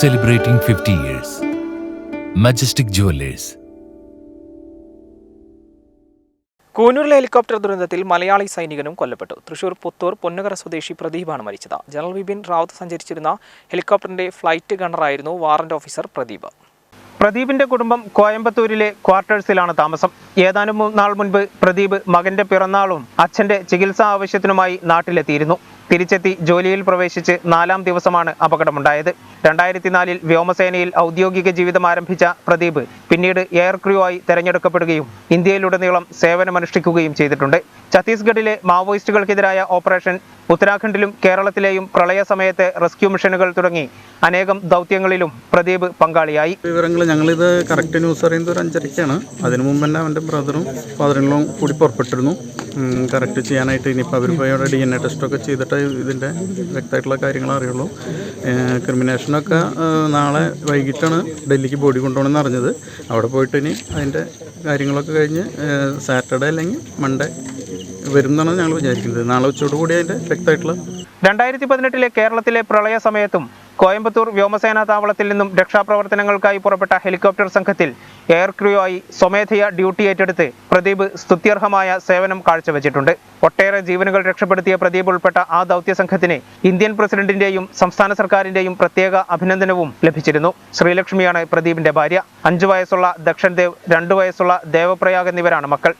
celebrating 50 years. Majestic Jewelers. കൂനൂരിലെ helicopter ദുരന്തത്തിൽ മലയാളി സൈനികനും കൊല്ലപ്പെട്ടു. തൃശൂർ പുത്തൂർ പൊന്നുകര സ്വദേശി പ്രദീപാണ് മരിച്ചത്. ജനറൽ വിപിൻ റാവത്ത് സഞ്ചരിച്ചിരുന്ന ഹെലികോപ്റ്ററിന്റെ ഫ്ലൈറ്റ് ഗണ്ണറായിരുന്നു വാറന്റ് ഓഫീസർ പ്രദീപ്. പ്രദീപിന്റെ കുടുംബം കോയമ്പത്തൂരിലെ ക്വാർട്ടേഴ്സിലാണ് താമസം. ഏതാനും നാൾ മുൻപ് പ്രദീപ് മകന്റെ പിറന്നാളും അച്ഛന്റെ ചികിത്സാ ആവശ്യത്തിനുമായി നാട്ടിലെത്തിയിരുന്നു. തിരിച്ചെത്തി ജോലിയിൽ പ്രവേശിച്ച് നാലാം ദിവസമാണ് അപകടമുണ്ടായത്. രണ്ടായിരത്തി നാലിൽ വ്യോമസേനയിൽ ഔദ്യോഗിക ജീവിതം ആരംഭിച്ച പ്രദീപ് പിന്നീട് എയർ ക്രൂ ആയി തെരഞ്ഞെടുക്കപ്പെടുകയും ഇന്ത്യയിലുടനീളം സേവനമനുഷ്ഠിക്കുകയും ചെയ്തിട്ടുണ്ട്. ഛത്തീസ്ഗഡിലെ മാവോയിസ്റ്റുകൾക്കെതിരായ ഓപ്പറേഷൻ ഉത്തരാഖണ്ഡിലും കേരളത്തിലെയും പ്രളയ സമയത്തെ റെസ്ക്യൂ മിഷനുകൾ തുടങ്ങി. അനേകം ദൗത്യങ്ങളിലും പ്രദീപ് പങ്കാളിയായി. വിവരങ്ങൾ ഞങ്ങളിത് കറക്റ്റ് ന്യൂസ് അറിയുന്നത് ഒരു അഞ്ചരയ്ക്കാണ്. അതിനു മുമ്പ് തന്നെ അവന്റെ ബ്രദറും ഫാദറിനും കൂടി പുറപ്പെട്ടിരുന്നു. കറക്റ്റ് ചെയ്യാനായിട്ട് ഇനിയിപ്പോൾ അവർ പോയി ഡി എൻ എ ടെസ്റ്റൊക്കെ ചെയ്തിട്ട് ഇതിന്റെ വ്യക്തമായിട്ടുള്ള കാര്യങ്ങൾ അറിയുള്ളൂ. ക്രിമിനേഷനൊക്കെ നാളെ വൈകിട്ടാണ് ഡൽഹിക്ക് ബോഡി കൊണ്ടുപോകണമെന്ന് അറിഞ്ഞത്. അവിടെ പോയിട്ട് ഇനി അതിന്റെ കാര്യങ്ങളൊക്കെ കഴിഞ്ഞ് സാറ്റർഡേ അല്ലെങ്കിൽ മൺഡേ വരും എന്നാണ് ഞങ്ങൾ വിചാരിക്കുന്നത്. നാളെ ഉച്ചയോട് കൂടി അതിന്റെ വ്യക്തമായിട്ടുള്ള രണ്ടായിരത്തി പതിനെട്ടിലെ കേരളത്തിലെ പ്രളയ സമയത്തും കോയമ്പത്തൂർ വ്യോമസേനാ താവളത്തിൽ നിന്നും രക്ഷാപ്രവർത്തനങ്ങൾക്കായി പുറപ്പെട്ട ഹെലികോപ്റ്റർ സംഘത്തിൽ എയർ ക്രൂ ആയി സ്വമേധയ ഡ്യൂട്ടി ഏറ്റെടുത്ത് പ്രദീപ് സ്തുത്യർഹമായ സേവനം കാഴ്ചവെച്ചിട്ടുണ്ട്. ഒട്ടേറെ ജീവനുകൾ രക്ഷപ്പെടുത്തിയ പ്രദീപ് ഉൾപ്പെട്ട ആ ദൗത്യ സംഘത്തിന് ഇന്ത്യൻ പ്രസിഡന്റിന്റെയും സംസ്ഥാന സർക്കാരിന്റെയും പ്രത്യേക അഭിനന്ദനവും ലഭിച്ചിരുന്നു. ശ്രീലക്ഷ്മിയാണ് പ്രദീപിന്റെ ഭാര്യ. അഞ്ചു വയസ്സുള്ള ദക്ഷൻ ദേവ് രണ്ടു വയസ്സുള്ള ദേവപ്രയാഗ് എന്നിവരാണ് മക്കൾ.